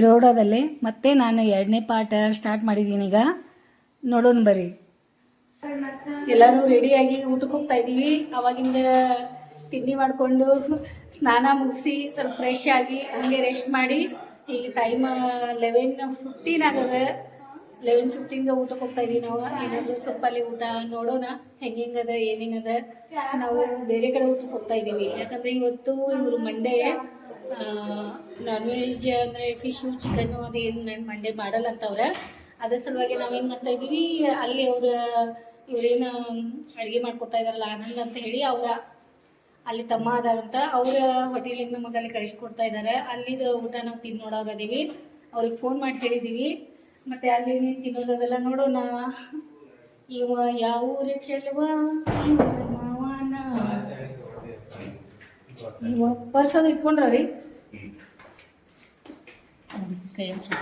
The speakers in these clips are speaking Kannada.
ಸಿರೋಡದಲ್ಲಿ ಮತ್ತೆ ನಾನು ಎರಡನೇ ಪಾಠ ಸ್ಟಾರ್ಟ್ ಮಾಡಿದ್ದೀನಿ ಈಗ. ನೋಡೋಣ ಬರ್ರಿ. ಎಲ್ಲರೂ ರೆಡಿಯಾಗಿ ಊಟಕ್ಕೆ ಹೋಗ್ತಾ ಇದ್ದೀವಿ. ಅವಾಗಿಂದ ತಿಂಡಿ ಮಾಡಿಕೊಂಡು ಸ್ನಾನ ಮುಗಿಸಿ ಸ್ವಲ್ಪ ಫ್ರೆಶ್ ಆಗಿ ಹಂಗೆ ರೆಸ್ಟ್ ಮಾಡಿ. ಈಗ ಟೈಮ್ ಲೆವೆನ್ ಫಿಫ್ಟೀನ್ ಆಗದ. ಲೆವೆನ್ ಫಿಫ್ಟೀನ್ಗೆ ಊಟಕ್ಕೆ ಹೋಗ್ತಾ ಇದೀವಿ ನಾವು. ಏನಾದರೂ ಸ್ವಲ್ಪ ಊಟ ನೋಡೋಣ. ಹೆಂಗೆಂಗದ ಏನೇನದ ನಾವು ಬೇರೆ ಕಡೆ ಊಟಕ್ಕೆ ಹೋಗ್ತಾ ಇದ್ದೀವಿ. ಯಾಕಂದರೆ ಇವತ್ತು ಇವರು ಮಂಡೇ ನಾನ್ ವೆಜ್ ಅಂದರೆ ಫಿಶು ಚಿಕನ್ನು ಅದೇನು ನನ್ನ ಮಂಡೆ ಮಂಡೇ ಮಾಡಲ್ಲ ಅಂತವ್ರೆ. ಅದ್ರ ಸಲುವಾಗಿ ನಾವೇನು ಮಾಡ್ತಾ ಇದ್ದೀವಿ ಅಲ್ಲಿ ಅವ್ರ ಇವ್ರೇನು ಅಡುಗೆ ಮಾಡ್ಕೊಡ್ತಾ ಇದಾರಲ್ಲ ಆನಂದ್ ಅಂತ ಹೇಳಿ ಅವರ ಅಲ್ಲಿ ತಮ್ಮ ಅದಾರಂತ ಅವ್ರ ಹೋಟೆಲಿಗೆ ನಮಗೆ ಅಲ್ಲಿ ಕಳಿಸ್ಕೊಡ್ತಾ ಇದ್ದಾರೆ ಅಲ್ಲಿದು ಊಟ ನಾವು ತಿಂದು ನೋಡೋರು ಅದೀವಿ ಅವ್ರಿಗೆ ಫೋನ್ ಮಾಡಿ ಹೇಳಿದ್ದೀವಿ ಮತ್ತೆ ಅಲ್ಲಿ ನೀನು ತಿನ್ನೋದೆಲ್ಲ ನೋಡೋಣ. ಇವ ಯಾವ ಊರ ಚೆಲುವ? ಮಾವನ ಇವ ಪರ್ಸ್ ಅದು ಇಟ್ಕೊಂಡ್ರಿ ಕೈಯಲ್ಲಿ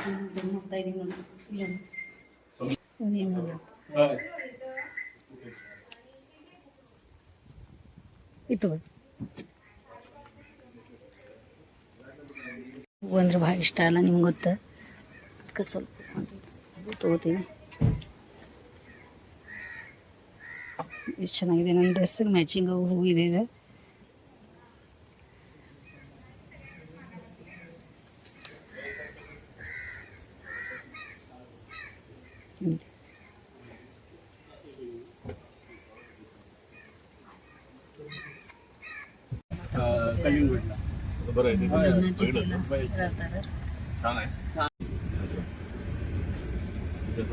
ನೋಡಿ ಇತ್ತು ಅಂದ್ರೆ ಭಾಳ ಇಷ್ಟ ಅಲ್ಲ ನಿಮ್ಗೆ ಗೊತ್ತ ಅದಕ್ಕೆ ಸ್ವಲ್ಪ ತೊಗೋತೀನಿ ಎಷ್ಟು ಚೆನ್ನಾಗಿದೆ ನನ್ನ ಡ್ರೆಸ್ಸಿಗೆ ಮ್ಯಾಚಿಂಗ್ ಹೂವು ಇದೆ ಇದು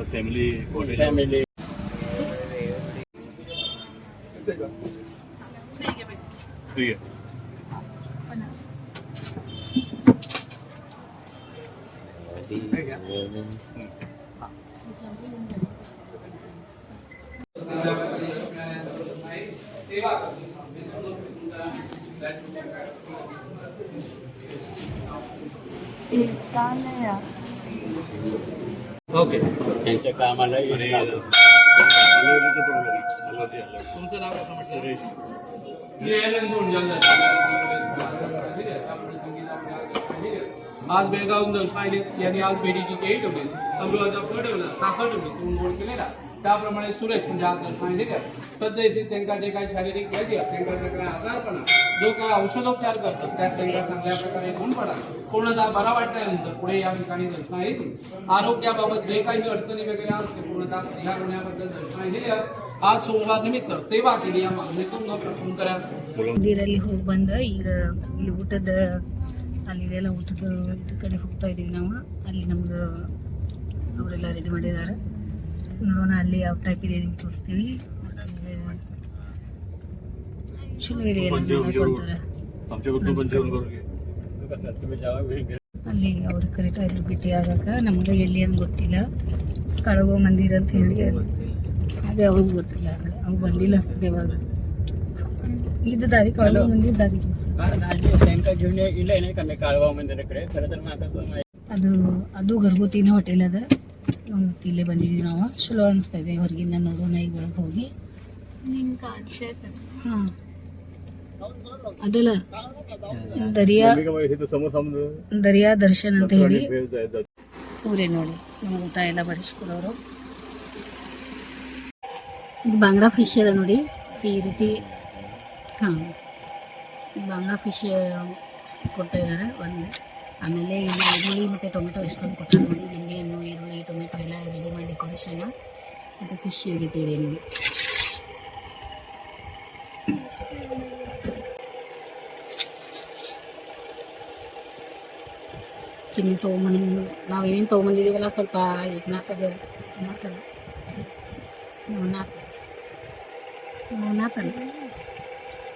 फॅमिली फॅमिली फ्री आहे सेवा ओके. त्यांच्या कामाला तुमचं नाव कसं म्हटलं? आज बेळगाव दर्शन यांनी आज पेढीची केळी ठेवली तांदूळाचा फळ ठेवला साखर ठेवली तोंड गोड केलेला. त्याप्रमाणे सुरेश म्हणजे आज दर्शन आले का सध्या त्यांना जे काही शारीरिक व्याधी आहेत, त्यांचा जे काही आजारपणा जो काय औषधोपचार करतात त्यात त्यांना चांगल्या प्रकारे गुण पडा पूर्णतः बरा वाटल्यानंतर पुढे या ठिकाणी दर्शन येतील आरोग्याबाबत जे काही अडचणी वगैरे आहेत ते पूर्णतः परिहार होण्याबद्दल दर्शन दिले आज सोमवार निमित्त सेवा केली या मागणीतून न प्रथम करा ಮಂದಿರಲ್ಲಿ ಹೋಗಿ ಬಂದ ಈಗ ಇಲ್ಲಿ ಊಟದ ಅಲ್ಲಿದೆಲ್ಲ ಊಟದ ಇದ್ರ ಕಡೆ ಹೋಗ್ತಾ ಇದೀವಿ ನಾವು ಅಲ್ಲಿ ನಮ್ಗೆ ಅವರೆಲ್ಲ ರೆಡಿ ಮಾಡಿದ್ದಾರೆ ನೋಡೋಣ ಅಲ್ಲಿ ಯಾವ ಟೈಪ್ ಇದೆ ನಿಮ್ಗೆ ತೋರಿಸ್ತೀವಿ. ಚಲೋ ಇದೆ ಅಲ್ಲಿ ಅವ್ರು ಕರಿತಾ ಇದ್ರು ಭೇಟಿ ಆಗಾಕ ನಮ್ಗೆ ಎಲ್ಲಿ ಅಂತ ಗೊತ್ತಿಲ್ಲ. ಕಳಗೋ ಮಂದಿರ ಅಂತ ಹೇಳಿ ಅದೇ ಅವ್ರಿಗೆ ಗೊತ್ತಿಲ್ಲ ಅವ್ರು ಬಂದಿಲ್ಲ ಸದ್ಯವಾಗ. ಇದು ದಾರಿ ಕಾಳುವ ಮಂದಿ ದಾರಿ ಅದು ಅದು ಗರ್ಭವತಿನ ಹೋಟೆಲ್ ಅದ. ಮತ್ತು ಇಲ್ಲೇ ಬಂದಿದ್ದೀವಿ ನಾವು. ಚಲೋ ಅನಿಸ್ತಾಯಿದೆ ಹೊರಗಿಂದ ನೋಡೋಣ ಈಗ ಒಳಗೆ ಹೋಗಿ. ಹಾಂ. ಅದಲ್ಲ ದರಿಯಾ ದರಿಯಾ ದರ್ಶನ್ ಅಂತ ಹೇಳಿ. ಊರೇ ನೋಡಿ ನಮ್ಮ ಊಟ ಎಲ್ಲ ಇದು ಬಾಂಗ್ಡಾ ಫಿಶ್ ಅದ ನೋಡಿ ಈ ರೀತಿ ಹಾಂ. ಬಾಂಗ್ಡಾ ಫಿಶ್ ಕೊಟ್ಟಿದ್ದಾರೆ ಒಂದು. ಆಮೇಲೆ ಇಲ್ಲಿ ಈರುಳ್ಳಿ ಮತ್ತು ಟೊಮೆಟೊ ಎಷ್ಟೊಂದು ಕೊಟ್ಟಾರೆ ನೋಡಿ ನಿಂಬೆಹಣ್ಣು ಈರುಳ್ಳಿ, ಟೊಮೆಟೊ ಎಲ್ಲ ರೆಡಿ ಮಾಡಿ ಡೆಕೋರೇಷನ್ ಮತ್ತು ಫಿಶ್ ಈ ಇದೆ ನಿಮಗೆ ಚಿನ್ನ ತೊಗೊಂಬಂದು ನಾವು ಏನೇನು ತೊಗೊಂಬಂದಿದ್ದೀವಲ್ಲ ಸ್ವಲ್ಪ ಏಕನಾಥದ ಏನಾತಲ್ಲ ನವನಾಥ ನವನಾಥಲ್ಲ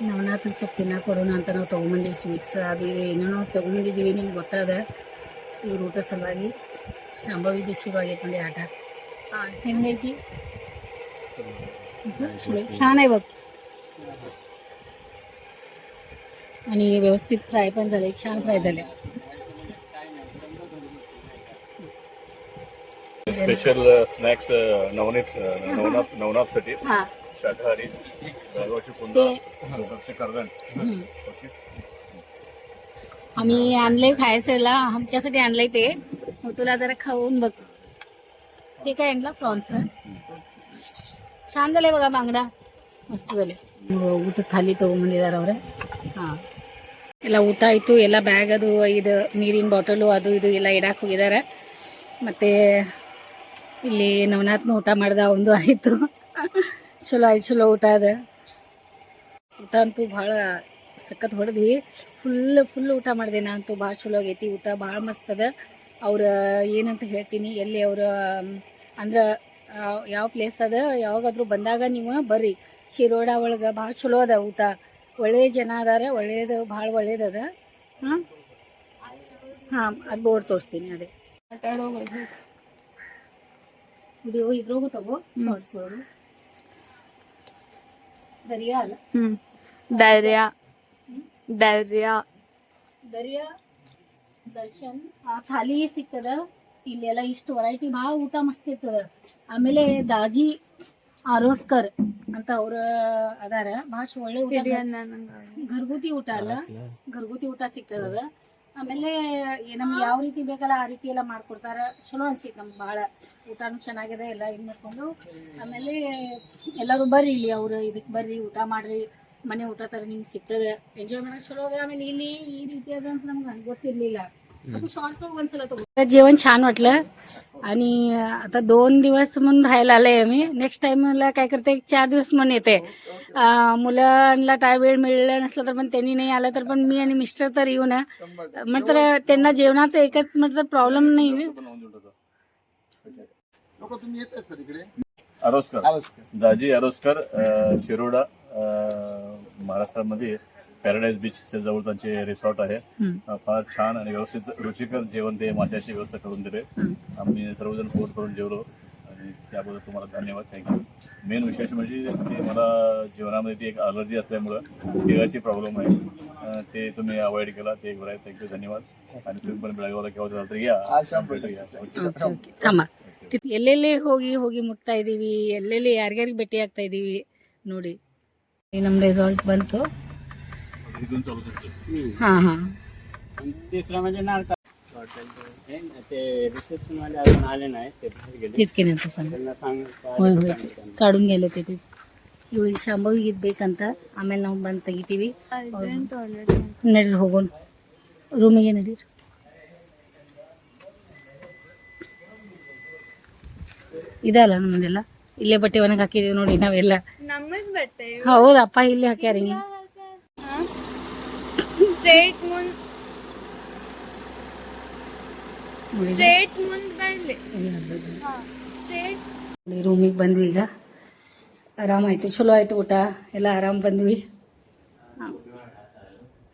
ನವನಾಥದ ಸ್ವಲ್ಪ ತಿನ್ನಕ್ಕೆ ಕೊಡೋಣ ಅಂತ ನಾವು ತೊಗೊಂಬಂದಿವಿ ಸ್ವೀಟ್ಸ್ ಅದು ಇದು ಏನೇನೋ ತೊಗೊಂಬಂದಿದ್ದೀವಿ ನಿಮ್ಗೆ ಗೊತ್ತಾದ ಇವ್ರ ಊಟ ಸಲುವಾಗಿ ಶಾಂಭವಿದ್ದು ಶುರು ಆಗೈತೆ ನೋಡಿ ಆಟ ಹೆಂಗೈತಿ छान आहे बघ आणि व्यवस्थित फ्राय पण झाले छान फ्राय झाले स्पेशल स्नॅक्स नवनीत नवनाथ नवनाथसाठी हा शाकाहारी गावाची पुन्हा ते कोकणचे करगण हम्म. क्वचित आम्ही आणलंय खायचंला आमच्यासाठी आणलंय ते मग तुला जरा खाऊन बघ हे काय आणलं फ्रॉन्स छान झालंय बघा बांगडा ಮಸ್ತ್ झाले ಊಟ ಖಾಲಿ ತಗೊಂಬಂದಿದ್ದಾರೆ ಅವ್ರೆ ಹಾಂ ಎಲ್ಲ ಊಟ ಆಯಿತು ಎಲ್ಲ ಬ್ಯಾಗ್ ಅದು ಇದು ನೀರಿನ ಬಾಟಲು ಅದು ಇದು ಎಲ್ಲ ಇಡಕ್ಕೆ ಹೋಗಿದ್ದಾರೆ ಮತ್ತು ಇಲ್ಲಿ ನವನಾಥ್ನ ಊಟ ಮಾಡ್ದ ಒಂದು ಆಯಿತು ಚಲೋ ಆಯ್ತು ಚಲೋ ಊಟ ಅದ. ಊಟ ಅಂತೂ ಭಾಳ ಸಖತ್ ಹೊಡೆದ್ವಿ. ಫುಲ್ ಫುಲ್ ಊಟ ಮಾಡಿದೆ ನಾನಂತೂ ಭಾಳ ಚಲೋ ಆಗೈತಿ. ಊಟ ಭಾಳ ಮಸ್ತ್ ಅದ. ಅವ್ರ ಏನಂತ ಹೇಳ್ತೀನಿ ಎಲ್ಲಿ ಅವ್ರ ಅಂದ್ರೆ ಯಾವ ಪ್ಲೇಸ್ ಅದ ಯಾವಾಗಾದ್ರೂ ಬಂದಾಗ ನೀವು ಬರ್ರಿ. ಶಿರೋಡ ಒಳಗೆ ಭಾಳ ಚಲೋ ಅದ ಊಟ. ಒಳ್ಳೆಯ ಜನ ಅದಾರ ಒಳ್ಳೇದು ಭಾಳ ಒಳ್ಳೇದದ ಹಾಂ? ಹಾಂ ಅದು ಬೋರ್ಡ್ ತೋರಿಸ್ತೀನಿ ಅದೇ. ವಿಡಿಯೋ ಇದ್ರೋಗು ತಗೋ ಒಳಗೆ. ದರಿಯಾ ಅಲ್ಲ? ಹ್ಮ್. ಡೈರ್ಯಾ. ಡೈರ್ಯಾ. ದರಿಯಾ ದರ್ಶನ್ ಆ ಥಾಲಿ ಸಿಗ್ತದ. ಇಲ್ಲೆಲ್ಲ ಇಷ್ಟು ವೆರೈಟಿ ಭಾಳ ಊಟ ಮಸ್ತ್ ಇರ್ತದ. ಆಮೇಲೆ ದಾಜಿ ಆರೋಸ್ಕರ್ ಅಂತ ಅವ್ರ ಅದಾರ. ಭಾಳ ಒಳ್ಳೆ ಊಟ ಗರ್ಭೂತಿ ಊಟ ಅಲ್ಲ? ಗರ್ಭೂತಿ ಊಟ. ಸಿಗ್ತದ ಆಮೇಲೆ ನಮ್ಗೆ ಯಾವ ರೀತಿ ಬೇಕಲ್ಲ ಆ ರೀತಿ ಎಲ್ಲ ಮಾಡ್ಕೊಡ್ತಾರೆ. ಚಲೋ ಅನ್ಸಿತ್ತು ನಮ್ಗೆ ಭಾಳ. ಊಟನೂ ಚೆನ್ನಾಗಿದೆ, ಎಲ್ಲ ಇದು ಮಾಡ್ಕೊಂಡು. ಆಮೇಲೆ, ಎಲ್ಲರೂ ಬರ್ರಿ ಇಲ್ಲಿ ಅವ್ರು ಇದಕ್ಕೆ ಬರ್ರಿ, ಊಟ ಮಾಡ್ರಿ. ಮನೆ ಊಟ ತರ ನಿಮ್ಗೆ ಸಿಗ್ತದೆ. ಎಂಜಾಯ್ ಮಾಡಕ್ ಚಲೋ ಆಮೇಲೆ ಇಲ್ಲಿ ಈ ರೀತಿ ಅದ ಅಂತ ನಮ್ಗೆ ಗೊತ್ತಿರ್ಲಿಲ್ಲ. जेवण छान वाटलं. आणि आता दोन दिवस म्हणून राहायला आलंय मी नेक्स्ट टाइम मला काय करते चार दिवस म्हणून येते. मुलांना काय वेळ मिळलं नसलं तर पण त्यांनी नाही आलं तर पण मी आणि मिस्टर तर येऊ ना. तर त्यांना जेवणाचा एकच म्हणजे प्रॉब्लेम नाही. अरोस्कर. दाजी अरोस्कर शिरोडा महाराष्ट्रामध्ये. पॅराडाईज बीच जवळ त्यांचे रिसॉर्ट आहे हम्म. अं, फार छान आणि व्यवस्थित रुचिकर जेवण ते माशाची व्यवस्था करून दिले आम्ही सर्वजण फोन करून जेवलो आणि त्याबद्दल तुम्हाला धन्यवाद थँक्यू मेन विशेष म्हणजे ते मला जीवनामध्ये ती एक अलर्जी असल्यामुळं तिळाची प्रॉब्लेम आहे अं, ते तुम्ही अवॉइड केला ते एक बरं आहे थँक्यू धन्यवाद आणि तुम्ही पण बेळगावला केव्हा झालं तर या भेटूया. ಥಮ್ಮ ಎಲ್ಲೆಲ್ಲಿ ಹೋಗಿ ಹೋಗಿ ಮುಟ್ತಾ ಇದೀವಿ ಎಲ್ಲೆಲ್ಲಿ ಯಾರ್ಯಾರಿಗೆ ಭೇಟಿ ಆಗ್ತಾ ಇದೀವಿ ನೋಡಿ ಈ ನಮ್ಮ ರೆಸಾರ್ಟ್ ಬಂತು इथून चालू करतो हां हां आणि तिसरं म्हणजे नारका ते रिसेप्शन वाले अजून आले नाही ते बाहेर गेले तेच की नाही सांग त्यांना सांग ಹೋಯ್ ಹೋಯ್ ಕಾಡುನ್ ಗೆಲೆ ತೆಟೀಸ್ ಇವಳಿಗೆ ಶಾಂಭವಿ ಇದು ಬೇಕಂತ ಆಮೇಲೆ ನಾವು ಬಂದು ತೆಗಿತೀವಿ ನಡೀರಿ ಹೋಗೋಣ ರೂಮಿಗೆ ನಡೀರಿ ಇದಲ್ಲ ನಮ್ಮದೆಲ್ಲ ಇಲ್ಲೇ ಬಟ್ಟೆ ಒಣಗಿ ಹಾಕಿದೀವಿ ನೋಡಿ ನಾವೆಲ್ಲ ನಮ್ಮದ್ ಬಟ್ಟೆ ಹೌದಪ್ಪ ಇಲ್ಲೇ ಹಾಕ್ಯಾರ ಹಿಂಗೆ ಸ್ಟ್ರೇಟ್ ಮುಂದ್ ಸ್ಟ್ರೇಟ್ ಮುಂದ್ ಬಂದ್ಲಿ ಸ್ಟ್ರೇಟ್ ರೂಮಿಗೆ ಬಂದ್ವಿ ಈಗ. ಆರಾಮಾಯ್ತು ಚಲೋ ಆಯ್ತು ಊಟ? ಎಲ್ಲ ಆರಾಮ್ ಬಂದ್ವಿ.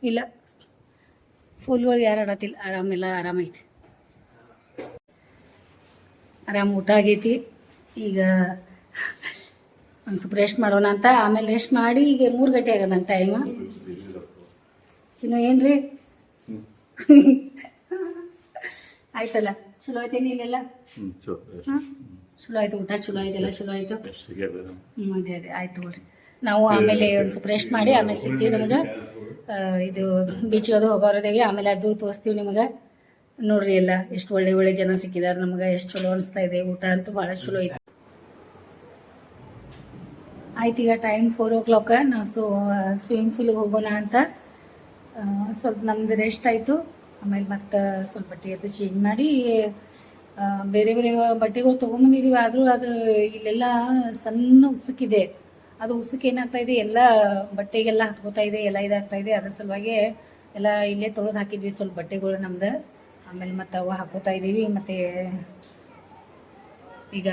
ಇಲ್ಲ. ಫುಲ್ ಒಳಗೆ ಯಾರು ಆಡತ್ತಿಲ್ಲ? ಆರಾಮೆಲ್ಲ ಆರಾಮೈತಿ ಆರಾಮ್ ಊಟ ಆಗೈತಿ. ಈಗ ಒಂದು ಸ್ವಲ್ಪ ರೆಸ್ಟ್ ಮಾಡೋಣ ಅಂತ. ಆಮೇಲೆ ರೆಸ್ಟ್ ಮಾಡಿ ಈಗ ಮೂರು ಗಂಟೆ ಆಗದ ನನ್ನ ಟೈಮ್ ಚಿನ್ನು ಏನ್ರಿ? ಆಯ್ತಲ್ಲ ಚಲೋ ಐತೇನಿ ಇಲ್ಲೆಲ್ಲ? ಚಲೋ ಆಯ್ತು ಊಟ ಚಲೋ ಆಯ್ತಲ್ಲ ಚಲೋ ಆಯ್ತು? ಹ್ಮ್ ಅದೇ ಅದೇ ಆಯ್ತು ಬಿಡ್ರಿ ನಾವು ಆಮೇಲೆ ಸ್ವಲ್ಪ ರೆಸ್ಟ್ ಮಾಡಿ ಆಮೇಲೆ ಸಿಗ್ತೀವಿ ನಿಮಗೆ. ಇದು ಬೀಚ್ ಅದು ಹೋಗೋರದೇವಿ ಆಮೇಲೆ ಅದು ತೋರಿಸ್ತೀವಿ ನಿಮಗೆ. ನೋಡ್ರಿ ಎಲ್ಲ ಎಷ್ಟು ಒಳ್ಳೆ ಒಳ್ಳೆ ಜನ ಸಿಕ್ಕಿದಾರೆ ನಮ್ಗೆ ಎಷ್ಟು ಚಲೋ ಅನಿಸ್ತಾ ಇದೆ ಊಟ ಅಂತೂ ಭಾಳ ಚಲೋ ಐತೆ. ಆಯ್ತು ಈಗ ಟೈಮ್ ಫೋರ್ ಓ ಕ್ಲಾಕ್ ನಾವು ಸೋ ಸ್ವಿಮ್ಮಿಂಗ್ ಪೂಲಿಗೆ ಹೋಗೋಣ ಅಂತ. ಸ್ವಲ್ಪ ನಮ್ದು ರೆಸ್ಟ್ ಆಯಿತು. ಆಮೇಲೆ ಮತ್ತೆ, ಸ್ವಲ್ಪ ಬಟ್ಟೆ ಅದು ಚೇಂಜ್ ಮಾಡಿ ಬೇರೆ ಬೇರೆ ಬಟ್ಟೆಗಳು ತೊಗೊಂಬಂದಿದ್ದೀವಿ ಆದರೂ ಅದು ಇಲ್ಲೆಲ್ಲ ಸಣ್ಣ ಉಸುಕಿದೆ. ಅದು ಉಸುಕು ಏನಾಗ್ತಾ ಇದೆ, ಎಲ್ಲ ಬಟ್ಟೆಗೆಲ್ಲ ಹತ್ಕೋತಾ ಇದೆ, ಎಲ್ಲ ಇದಾಗ್ತಾ ಇದೆ. ಅದ್ರ ಸಲುವಾಗಿ ಎಲ್ಲ ಇಲ್ಲೇ ತೊಳೆದು ಹಾಕಿದ್ವಿ ಸ್ವಲ್ಪ ಬಟ್ಟೆಗಳು ನಮ್ದು. ಆಮೇಲೆ ಮತ್ತೆ ಅವು ಹಾಕೋತಾ ಇದ್ದೀವಿ ಮತ್ತು ಈಗ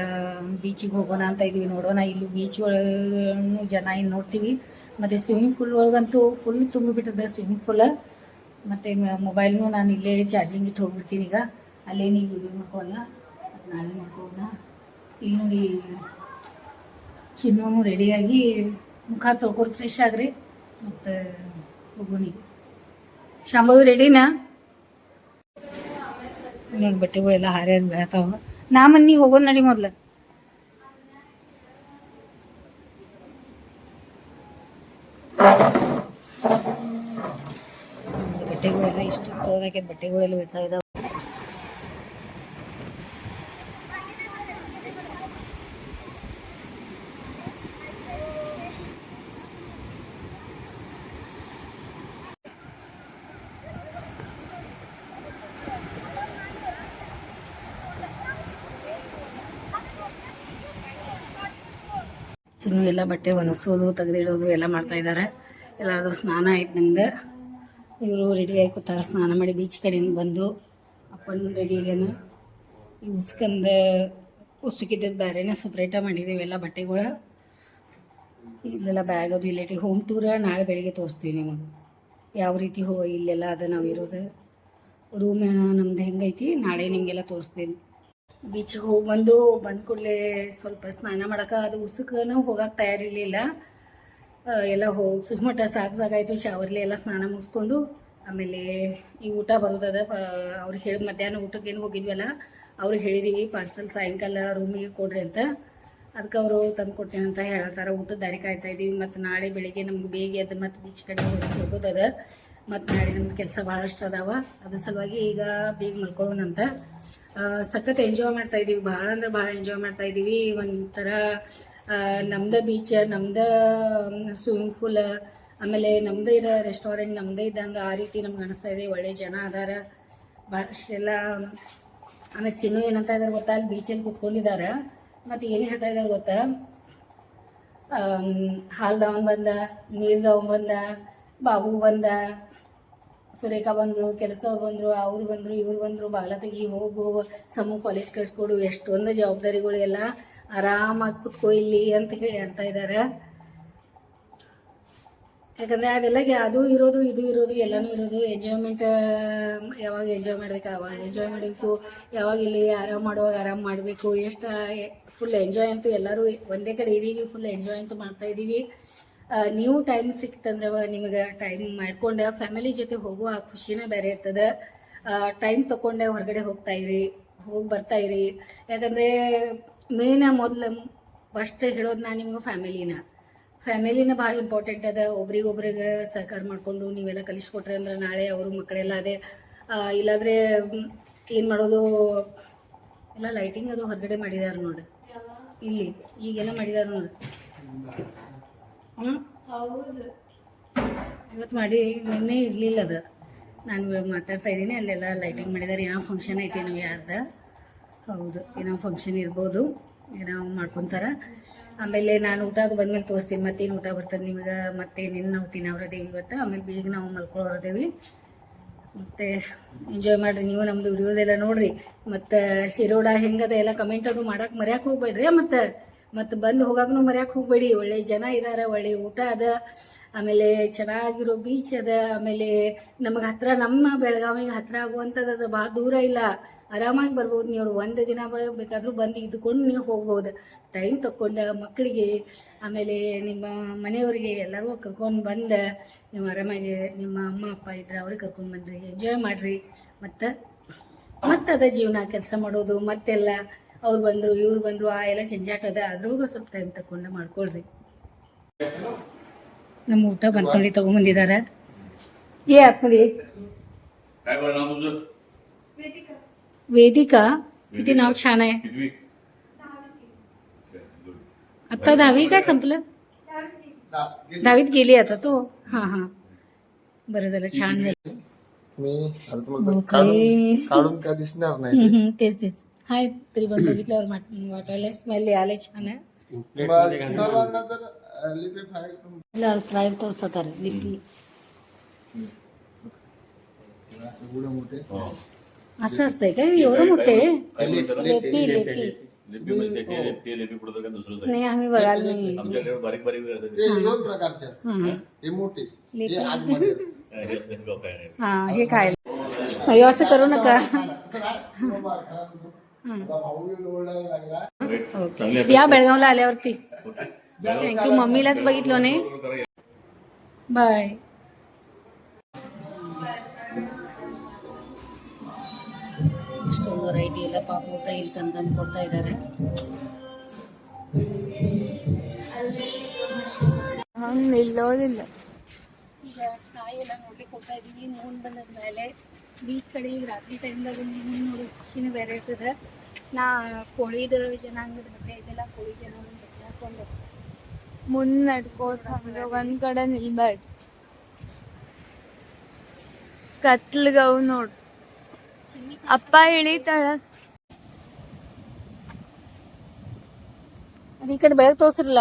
ಬೀಚಿಗೆ ಹೋಗೋಣ ಅಂತ ಇದೀವಿ ನೋಡೋಣ. ಇಲ್ಲಿ ಬೀಚ್ ಒಳಗೂ ಜನ ಏನು ನೋಡ್ತೀವಿ. ಮತ್ತು ಸ್ವಿಮ್ಮಿಂಗ್ ಫೂಲ್ ಒಳಗಂತೂ ಫುಲ್ ತುಂಬಿಬಿಟ್ಟದ ಸ್ವಿಮ್ಮಿಂಗ್ ಫೂಲ ಮತ್ತು ಮೊಬೈಲ್ನು ನಾನು ಇಲ್ಲೇ ಚಾರ್ಜಿಂಗ್ ಇಟ್ಟು ಹೋಗ್ಬಿಡ್ತೀನಿ ಈಗ. ಅಲ್ಲೇ ನೀವು ವಿಡಿಯೋ ಮಾಡ್ಕೊಳ್ಳ ಮತ್ತು ನಾನೇ ಮಾಡ್ಕೊಳ್ಳೋಣ ಇಲ್ಲಿ ನೋಡಿ ಚಿನ್ನೂ ರೆಡಿಯಾಗಿ ಮುಖ ತೊಳ್ಕೊಂಡು ಫ್ರೆಶ್ ಆಗ್ರಿ ಮತ್ತು ಹೋಗೋಣ. ಶಾಂಭವಿ ರೆಡಿನಾ ನೋಡಿ ಬಟ್ಟೆಗಳೆಲ್ಲ ಹಾರ್ಯಾರ ಬೆಳತಾವ ನಾ ಮನ್ನಿ ಹೋಗೋದು ನಡಿ ಮೊದ್ಲು. ಬಟ್ಟೆಗಳೆಲ್ಲ ಇಷ್ಟು ತೊಳೆದಕ್ಕೆ ಬಟ್ಟೆಗಳೆಲ್ಲ ಇದಾವೆ. ಚಿನ್ನು ಎಲ್ಲ ಬಟ್ಟೆ ಒಣಸೋದು ತೆಗೆದಿಡೋದು ಎಲ್ಲ ಮಾಡ್ತಾ ಇದ್ದಾರೆ. ಎಲ್ಲಾದ್ರೂ ಸ್ನಾನ ಆಯ್ತು ನಮ್ದು. ಇವರು ರೆಡಿ ಕೂತಾರ, ಸ್ನಾನ ಮಾಡಿ ಬೀಚ್ ಕಡೆಯಿಂದ ಬಂದು, ಅಪ್ಪನ ರೆಡಿ ಆಗ್ಯಾನ. ಈ ಉಸ್ಕಂದ ಉಸುಕಿದ್ದದ್ದು ಬೇರೆನೇ ಸಪ್ರೇಟ ಮಾಡಿದ್ದೀವಿ ಎಲ್ಲ ಬಟ್ಟೆಗಳು. ಇಲ್ಲೆಲ್ಲ ಬ್ಯಾಗ್ ಅದು ಇಲ್ಲೈತಿ ಹೋಮ್ ಟೂರ ನಾಳೆ ಬೆಳಿಗ್ಗೆ ತೋರಿಸ್ತೀವಿ ನಿಮಗೆ. ಯಾವ ರೀತಿ ಹೋ, ಇಲ್ಲೆಲ್ಲ ಅದ ನಾವು ಇರೋದು. ರೂಮ್ ನಮ್ದು ಹೆಂಗೈತಿ, ನಾಳೆ ನಿಮಗೆಲ್ಲ ತೋರಿಸ್ತೀನಿ. ಬೀಚ್ಗೆ ಹೋಗಿ ಬಂದು ಬಂದ ಕೂಡಲೇ ಸ್ವಲ್ಪ ಸ್ನಾನ ಮಾಡೋಕೆ ಅದು ಉಸುಕನೂ ಹೋಗಕ್ಕೆ ತಯಾರಿರಲಿಲ್ಲ. ಎಲ್ಲ ಹೋಗಿ ಸುಮ್ಮಟ ಸಾಕು ಸಾಕಾಯಿತು ಶಾವರ್ಲಿ ಎಲ್ಲ ಸ್ನಾನ ಮುಗಿಸ್ಕೊಂಡು, ಆಮೇಲೆ ಈ ಊಟ ಬರೋದದ ಅವ್ರು ಹೇಳಿದ ಮಧ್ಯಾಹ್ನ ಊಟಕ್ಕೆ ಏನು ಹೋಗಿದ್ವಲ್ಲ ಅವ್ರಿಗೆ ಹೇಳಿದೀವಿ ಪಾರ್ಸಲ್ ಸಾಯಂಕಾಲ ರೂಮಿಗೆ ಕೊಡ್ರಿ ಅಂತ. ಅದಕ್ಕೆ ಅವರು ತಂದು ಕೊಡ್ತೀನಿ ಅಂತ ಹೇಳ್ತಾರೆ, ಊಟದ ದಾರಿ ಕಾಯ್ತಾ ಇದ್ದೀವಿ ಮತ್ತು ನಾಳೆ ಬೆಳಿಗ್ಗೆ ನಮ್ಗೆ ಬೇಗ ಎದ್ದು ಮತ್ತು ಬೀಚ್ ಕಡೆ ಹೋಗಿ, ಹೋಗೋದದ. ಮತ್ತು ನಾಳೆ ನಮ್ದು ಕೆಲಸ ಭಾಳಷ್ಟು ಅದಾವ, ಅದ್ರ ಸಲುವಾಗಿ ಈಗ ಬೇಗ ಮಲ್ಕೊಳ್ಳೋಣಂತ ಅಂತ. ಸಖತ್ ಎಂಜಾಯ್ ಮಾಡ್ತಾ ಇದ್ದೀವಿ ಭಾಳ ಅಂದ್ರೆ ಭಾಳ ಎಂಜಾಯ್ ಮಾಡ್ತಾ ಇದ್ದೀವಿ ಒಂಥರ ನಮ್ದ ಬೀಚ್ ನಮ್ದ ಸ್ವಿಮ್ಮಿಂಗ್ ಪೂಲ್ ಆಮೇಲೆ ನಮ್ಮದೇ ಇದ ರೆಸ್ಟೋರೆಂಟ್ ನಮ್ಮದೇ ಇದ್ದಂಗೆ ಆ ರೀತಿ ನಮ್ಗೆ ಅನಿಸ್ತಾ ಇದೆ. ಒಳ್ಳೆ ಜನ ಅದಾರ. ಭಾಳಷ್ಟೆಲ್ಲ ಆಮೇಲೆ ಚಿನ್ನು ಏನಂತ ಇದಾರೆ ಗೊತ್ತಾ? ಅಲ್ಲಿ ಬೀಚಲ್ಲಿ ಕುತ್ಕೊಂಡಿದ್ದಾರೆ ಮತ್ತು ಏನು ಹೇಳ್ತಾ ಇದ್ದಾರೆ ಗೊತ್ತಾ? ಹಾಲ್ದವನ್ ಬಂದ ನೀರ್ದವನ್ ಬಂದ, ಬಾಬು ಬಂದ, ಸುರೇಖಾ ಬಂದರು, ಕೆಲಸದವ್ರು ಬಂದರು, ಅವ್ರು ಬಂದರು, ಇವ್ರು ಬಂದರು ಬಾಗ್ಲ ತೆಗಿ ಹೋಗು, ಸಮೂಹ ಕಾಲೇಜ್ ಕಳಿಸ್ಕೊಡು, ಎಷ್ಟೊಂದು ಜವಾಬ್ದಾರಿಗಳು ಎಲ್ಲ ಆರಾಮಾಗಿ ಕುತ್ಕೋ ಇಲ್ಲಿ ಅಂತ ಹೇಳಿ ಅಂತ ಇದ್ದಾರೆ ಯಾಕಂದರೆ ಅದೆಲ್ಲ ಅದು ಇರೋದು, ಇದು ಇರೋದು, ಎಲ್ಲನೂ ಇರೋದು. ಎಂಜಾಯ್ಮೆಂಟ್ ಯಾವಾಗ ಎಂಜಾಯ್ ಮಾಡ್ಬೇಕು, ಅವಾಗ ಎಂಜಾಯ್ ಮಾಡಬೇಕು. ಯಾವಾಗ ಇಲ್ಲಿ ಆರಾಮ್ ಮಾಡುವಾಗ ಆರಾಮ್ ಮಾಡಬೇಕು. ಎಷ್ಟು ಫುಲ್ ಎಂಜಾಯ್ ಅಂತೂ ಎಲ್ಲರೂ ಒಂದೇ ಕಡೆ ಇದ್ದೀವಿ ಫುಲ್ ಎಂಜಾಯ್ ಅಂತೂ ಮಾಡ್ತಾ ಇದ್ದೀವಿ ನೀವು ಟೈಮ್ ಸಿಕ್ತಂದ್ರೆ ನಿಮಗೆ ಟೈಮ್ ಮಾಡ್ಕೊಂಡು ಫ್ಯಾಮಿಲಿ ಜೊತೆ ಹೋಗುವ ಆ ಖುಷಿನೇ ಬೇರೆ ಇರ್ತದೆ. ಟೈಮ್ ತಕೊಂಡೆ ಹೊರಗಡೆ ಹೋಗ್ತಾ ಇರಿ, ಹೋಗಿ ಬರ್ತಾ ಇರಿ. ಯಾಕಂದರೆ ಮೇನ್ ಮೊದಲು ಫಸ್ಟ್ ಹೇಳೋದು ನಾನು ನಿಮ್ಗೆ ಫ್ಯಾಮಿಲಿನ ಫ್ಯಾಮಿಲಿನ ಭಾಳ ಇಂಪಾರ್ಟೆಂಟ್ ಅದ. ಒಬ್ರಿಗೊಬ್ರಿಗೆ ಸಹಕಾರ ಮಾಡಿಕೊಂಡು ನೀವೆಲ್ಲ ಕಲಿಸ್ಕೊಟ್ರೆ ಅಂದ್ರೆ ನಾಳೆ ಅವರು ಮಕ್ಕಳೆಲ್ಲ ಅದೇ ಇಲ್ಲಾದ್ರೆ ಏನು ಮಾಡೋದು ಎಲ್ಲ ಲೈಟಿಂಗ್ ಅದು ಹೊರಗಡೆ ಮಾಡಿದಾರೆ ನೋಡಿ. ಇಲ್ಲಿ ಈಗೆಲ್ಲ ಮಾಡಿದಾರೆ ನೋಡಿ. ಹ್ಞೂ ಇವತ್ತು ಮಾಡಿ ನಿನ್ನೆ ಇರಲಿಲ್ಲ ಅದು. ನಾನು ಮಾತಾಡ್ತಾ ಇದ್ದೀನಿ ಅಲ್ಲೆಲ್ಲ ಲೈಟಿಂಗ್ ಮಾಡಿದಾರೆ. ಏನೋ ಫಂಕ್ಷನ್ ಐತೇನೋ ಯಾರ್ದ. ಹೌದು, ಏನೋ ಫಂಕ್ಷನ್ ಇರ್ಬೋದು, ಏನೋ ಮಾಡ್ಕೊತಾರ. ಆಮೇಲೆ ನಾನು ಊಟ ಅದು ಬಂದ್ಮೇಲೆ ತೋರಿಸ್ತೀನಿ, ಮತ್ತೇನು ಊಟ ಬರ್ತದೆ ನಿಮಗೆ ಮತ್ತೆ ನಿನ್ನ ನಾವು ತಿನ್ನೋರದೇವಿ ಇವತ್ತು? ಆಮೇಲೆ ಬೇಗ ನಾವು ಮಲ್ಕೊಳ್ಳೋರದೇವಿ ಮತ್ತು ಎಂಜಾಯ್ ಮಾಡಿರಿ ನೀವು ನಮ್ಮದು ವಿಡಿಯೋಸ್ ಎಲ್ಲ ನೋಡ್ರಿ. ಮತ್ತು ಶಿರೋಡ ಹೆಂಗದ ಎಲ್ಲ ಕಮೆಂಟ್ ಅದು ಮಾಡಕ್ಕೆ ಮರ್ಯಾಕೆ ಹೋಗ್ಬೇಡ್ರಿ, ಮತ್ತು ಮತ್ತು ಬಂದು ಹೋಗಾಕನು ಮರ್ಯಾಕೆ ಹೋಗ್ಬೇಡಿ. ಒಳ್ಳೆ ಜನ ಇದ್ದಾರೆ ಒಳ್ಳೆ ಊಟ ಅದ. ಆಮೇಲೆ ಚೆನ್ನಾಗಿರೋ ಬೀಚ್ ಅದ. ಆಮೇಲೆ ನಮಗೆ ಹತ್ತಿರ ನಮ್ಮ ಬೆಳಗಾವಿಗೆ ಹತ್ರ ಆಗುವಂಥದ್ದು ಅದು ಭಾಳ ದೂರ ಇಲ್ಲ. ಆರಾಮಾಗಿ ಬರ್ಬೋದು. ನೀವು ಒಂದು ದಿನ ಬೇಕಾದರೂ ಬಂದು ಇದ್ದುಕೊಂಡು ನೀವು ಹೋಗ್ಬೋದು. ಟೈಮ್ ತಕ್ಕೊಂಡು ಮಕ್ಕಳಿಗೆ ಆಮೇಲೆ ನಿಮ್ಮ ಮನೆಯವರಿಗೆ ಎಲ್ಲರಿಗೂ ಕರ್ಕೊಂಡು ಬಂದು ನೀವು ಆರಾಮಾಗಿ ನಿಮ್ಮ ಅಮ್ಮ, ಅಪ್ಪ ಇದ್ರೆ ಅವ್ರಿಗೆ ಕರ್ಕೊಂಡು ಬಂದ್ರಿ. ಎಂಜಾಯ್ ಮಾಡಿರಿ. ಮತ್ತು ಮತ್ತೆ ಅದ ಜೀವನ ಕೆಲಸ ಮಾಡೋದು, ಮತ್ತೆಲ್ಲ ಅವ್ರು ಬಂದರು, ಇವ್ರು ಬಂದರು, ಆ ಎಲ್ಲ ಜಂಜಾಟ ಅದ. ಸ್ವಲ್ಪ ಟೈಮ್ ತಗೊಂಡು ಮಾಡ್ಕೊಳ್ರಿ. ನಮ್ಮ ಊಟ ಬಂದ್ಕೊಂಡು ತಗೊಂಡ್ಬಂದಿದ್ದಾರೆ ಏ, ಆತ್ಮದಿ. वेदिका किती नाव छान आहे. आता दहावी काय संपलं? दहावीत गेली आता तो. हा हा. बरं झालं छान झालं. तेच तेच. हाय तरी पण बघितल्यावर वाटायला स्मेल यायला छान आहे. फ्राय तो लिपी असं असतंय काय? एवढं मोठे लेपी लेपी लिपी. म्हणजे ते ते- ते लिपी कुठं काय दुसरंच आहे. नाही आम्ही बघायला नाही. आमच्याकडे बारीक बारीक असतात. ते दोन प्रकारचे असतात. हम्म. हे. मोठे. हे आतमध्ये असतात. हे हा हे खायला. अय्यो असं करू नका. असं भाऊ ओरडायला लागला. चांगली या बेळगावला आल्यावरती. थँक्यू मम्मीलाच बघितलं नाही. ಬಾಯ್ ಇಷ್ಟೊಂದು ವೆರೈಟಿ ಎಲ್ಲ ಪಾಪ ಊಟ ಇಲ್ಲಿ ತಂದು ಕೊಡ್ತಾ ಇದ್ದಾರೆ ಹಂಗೆ ನಿಲ್ಲೋದಿಲ್ಲ. ಈಗ ಸ್ಕೈ ಬಾಯಿ ಎಲ್ಲ ನೋಡ್ಲಿಕ್ಕೆ ಹೋಗ್ತಾ ಇದೀವಿ ಮೂನ್ ಬಂದದ ಮೇಲೆ ಬೀಚ್ ಕಡೆ ಈಗ ರಾತ್ರಿ ಟೈಮ್ದಾಗ ಮೂನ್ ನೋಡಿ ಖುಷಿನೂ ಬೇರೆ ಇರ್ತದೆ. ನಾ ಕೋಳಿದ ಜನಾಂಗದ ಬಟ್ಟೆ ಇದೆಲ್ಲ ಕೋಳಿ ಜನಾಂಗದ ಬಟ್ಟೆ ಹಾಕೊಂಡು ಮುಂದ್ ನಡ್ಕೋತ ಹಂಗ ಒಂದ್ ಕಡೆ ನಿಲ್ಬೇಡ. ಕತ್ಲ್ಗವ್ ನೋಡು. ಅಪ್ಪ ಇಳಿತಾಳ ಈ ಕಡೆ ಬೆಳಗ್ಗೆ ತೋರ್ಸಿರಲ್ಲ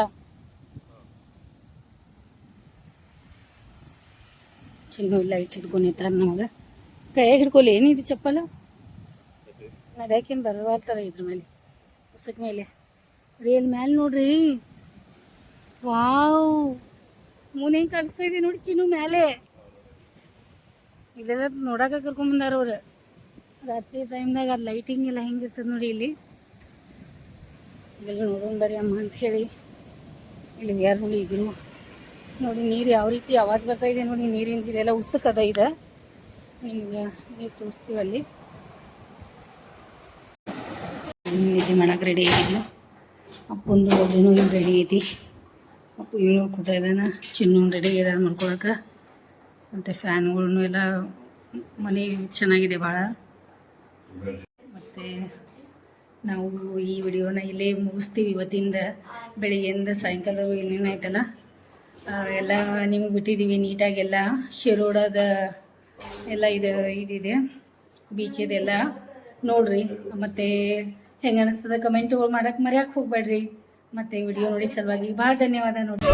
ಚಿನ್ನು ಲೈಟ್ ಹಿಡ್ಕೊಂಡು ನಿಂತಾರ ನಮಗ ಕೈಯಾಗ ಹಿಡ್ಕೊಲಿ, ಏನಿದು ಚಪ್ಪಲ? ನಡ್ಯಾಕೇನು ಬರ್ಬಾರ್ತಾರ ಇದ್ರ ಮೇಲೆ, ಹೊಸಕ್ ಮೇಲೆ. ರೇಲ್ ಮೇಲೆ ನೋಡ್ರಿ? ವಾವ್! ಮೂನ್ ಹೆಂಗ್ ಕಾಣಿಸ್ತಾ ಇದೆ ನೋಡಿ ಚಿನ್ನು ಮೇಲೆ ಇದೆಲ್ಲ ನೋಡಾಕ ಕರ್ಕೊಂಡ್ ಬಂದಾರ ಅವ್ರು. ರಾತ್ರಿ ಟೈಮ್ದಾಗ ಅದು ಲೈಟಿಂಗ್ ಎಲ್ಲ ಹೆಂಗಿರ್ತದೆ ನೋಡಿ ಇಲ್ಲಿ. ಇದೆಲ್ಲ ನೋಡೋಣ ಬರ್ರಿ ಅಮ್ಮ ಅಂತ ಹೇಳಿ. ಇಲ್ಲಿ ಯಾರು ನೋಡಿ ಇದನ್ನು ನೋಡಿ ನೀರು ಯಾವ ರೀತಿ ಆವಾಜ್ ಬರ್ತಾ ಇದೆ ನೋಡಿ, ನೀರಿಂದ ಇದೆಲ್ಲ ಉಸುಕದ ಇದೆ. ನಿಮ್ಗೆ ನೀರು ತೋರಿಸ್ತೀವಿ ಅಲ್ಲಿ. ನಿದ್ದೆ ಮಾಡಕ್ಕೆ ರೆಡಿ ಆಗಿದ್ಲು. ಅಪ್ಪಂದು ಒಬ್ಬನು ಇಲ್ಲಿ ರೆಡಿ ಐತಿ. ಅಪ್ಪು ಏನು ಕೂತ ಇದ್ದಾನ. ಚಿನ್ನು ರೆಡಿ ಇದಾನ ಮಾಡ್ಕೊಳಕ್ಕೆ ಮತ್ತು ಫ್ಯಾನ್ಗಳನ್ನು ಎಲ್ಲ ಮನೆ ಚೆನ್ನಾಗಿದೆ ಭಾಳ ಮತ್ತು ನಾವು ಈ ವಿಡಿಯೋನ ಇಲ್ಲೇ ಮುಗಿಸ್ತೀವಿ ಇವತ್ತಿಂದ ಬೆಳಿಗ್ಗೆಯಿಂದ ಸಾಯಂಕಾಲ ಏನೇನಾಯ್ತಲ್ಲ ಎಲ್ಲ ನಿಮಗೆ ಬಿಟ್ಟಿದ್ದೀವಿ ನೀಟಾಗೆಲ್ಲ ಶಿರೋಡದ ಎಲ್ಲ ಇದು, ಇದಿದೆ. ಬೀಚಿದೆಲ್ಲ ನೋಡ್ರಿ, ಮತ್ತು ಹೆಂಗೆ ಅನಿಸ್ತದ ಕಮೆಂಟ್ಗಳು ಮಾಡಕ್ಕೆ ಮರ್ಯಾಕೆ ಹೋಗ್ಬೇಡ್ರಿ. ಮತ್ತು ವಿಡಿಯೋ ನೋಡಿ ಸಲುವಾಗಿ. ಭಾಳ ಧನ್ಯವಾದ ನೋಡಿ